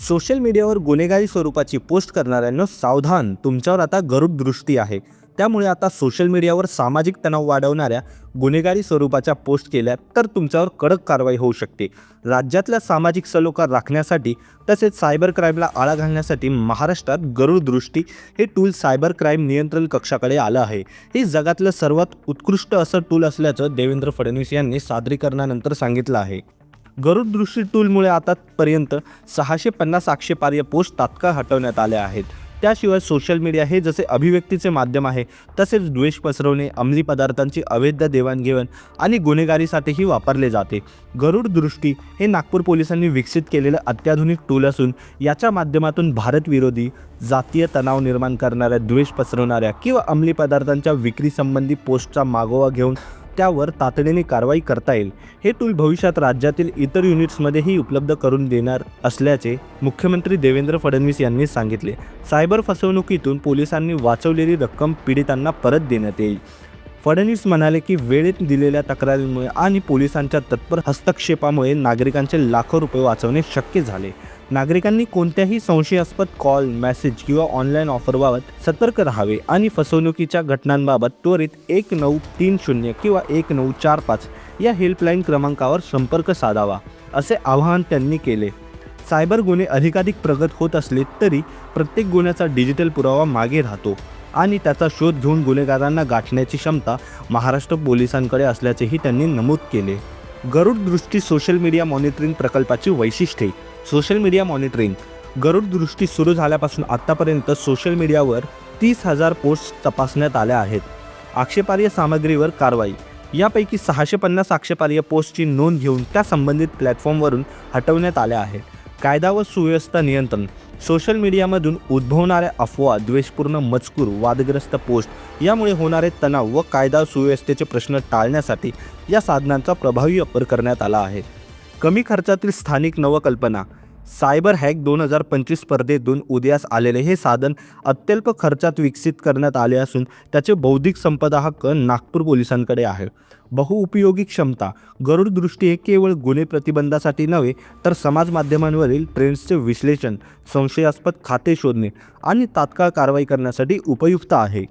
Social मीडियावर गुन्हेगारी स्वरूपाची पोस्ट करणाऱ्यांना सावधान. तुमच्यावर आता गरुड दृष्टी आहे. त्यामुळे आता सोशल मीडियावर सामाजिक तणाव वाढवणाऱ्या गुन्हेगारी स्वरूपाच्या पोस्ट केल्या तर तुमच्यावर कडक कारवाई होऊ शकते. राज्यातल्या सामाजिक सलोखा राखण्यासाठी तसेच सायबर क्राईमला आळा घालण्यासाठी महाराष्ट्रात गरुड दृष्टी हे टूल सायबर क्राईम नियंत्रण कक्षाकडे आलं आहे. हे जगातलं सर्वात उत्कृष्ट असं टूल असल्याचं देवेंद्र फडणवीस यांनी सादरीकरणानंतर सांगितलं आहे. गरुड दृष्टी टूलमुळे आतापर्यंत सहाशे पन्नास आक्षेपार्ह पोस्ट तात्काळ हटवण्यात आल्या आहेत. त्याशिवाय सोशल मीडिया हे जसे अभिव्यक्तीचे माध्यम आहे तसेच द्वेष पसरवणे अंमली पदार्थांची अवैध देवाणघेवाण आणि गुन्हेगारीसाठीही वापरले जाते. गरुड दृष्टी हे नागपूर पोलिसांनी विकसित केलेलं अत्याधुनिक टूल असून याच्या माध्यमातून भारतविरोधी जातीय तणाव निर्माण करणाऱ्या द्वेष पसरवणाऱ्या किंवा अंमली पदार्थांच्या विक्रीसंबंधी पोस्टचा मागोवा घेऊन त्यावर तातडीने कारवाई करता येईल. हे टूल भविष्यात राज्यातील इतर युनिट्समध्येही उपलब्ध करून देणार असल्याचे मुख्यमंत्री देवेंद्र फडणवीस यांनी सांगितले. सायबर फसवणुकीतून पोलिसांनी वाचवलेली रक्कम पीडितांना परत देण्यात येईल. फडणवीस म्हणाले की वेळेत दिलेल्या तक्रारींमुळे आणि पोलिसांच्या तत्पर हस्तक्षेपामुळे नागरिकांचे लाखो रुपये वाचवणे शक्य झाले. नागरिकांनी कोणत्याही संशयास्पद कॉल मेसेज किंवा ऑनलाईन ऑफरबाबत सतर्क राहावे आणि फसवणुकीच्या घटनांबाबत त्वरित एक नऊ तीन शून्य किंवा एक नऊ चार पाच या हेल्पलाईन क्रमांकावर संपर्क साधावा असे आवाहन त्यांनी केले. सायबर गुन्हे अधिकाधिक प्रगत होत असले तरी प्रत्येक गुन्ह्याचा डिजिटल पुरावा मागे राहतो. आणि त्याचा शोध घेऊन गुन्हेगारांना गाठण्याची क्षमता महाराष्ट्र पोलिसांकडे असल्याचेही त्यांनी नमूद केले. गरुड दृष्टी सोशल मीडिया मॉनिटरिंग प्रकल्पाची वैशिष्ट्ये. Social media monitoring. गरुड दृष्टी सुरू झाल्यापासून आत्तापर्यंत सोशल मीडियावर तीस हजार पोस्ट तपासण्यात आल्या आहेत. आक्षेपार्ह सामग्रीवर कारवाई. यापैकी सहाशे पन्नास आक्षेपार्ह पोस्टची नोंद घेऊन त्या संबंधित प्लॅटफॉर्मवरून हटवण्यात आल्या आहेत. कायदा व सुव्यवस्था नियंत्रण सोशल मीडियामधून उद्भवणाऱ्या अफवा द्वेषपूर्ण मजकूर वादग्रस्त पोस्ट यामुळे होणारे तणाव व कायदा सुव्यवस्थेचे प्रश्न टाळण्यासाठी या साधनांचा प्रभावी वापर करण्यात आला आहे. कमी खर्चातील स्थानिक नवकल्पना सायबर हॅक दोन हजार पंचवीस स्पर्धेतून उदयास आलेले हे साधन अत्यल्प खर्चात विकसित करण्यात आले असून त्याचे बौद्धिक संपदा हक्क नागपूर पोलिसांकडे आहे. बहुउपयोगी क्षमता गरुड दृष्टी हे केवळ गुन्हे प्रतिबंधासाठी नव्हे तर समाज माध्यमांवरील ट्रेंड्सचे विश्लेषण संशयास्पद खाते शोधणे आणि तात्काळ कारवाई करण्यासाठी उपयुक्त आहे.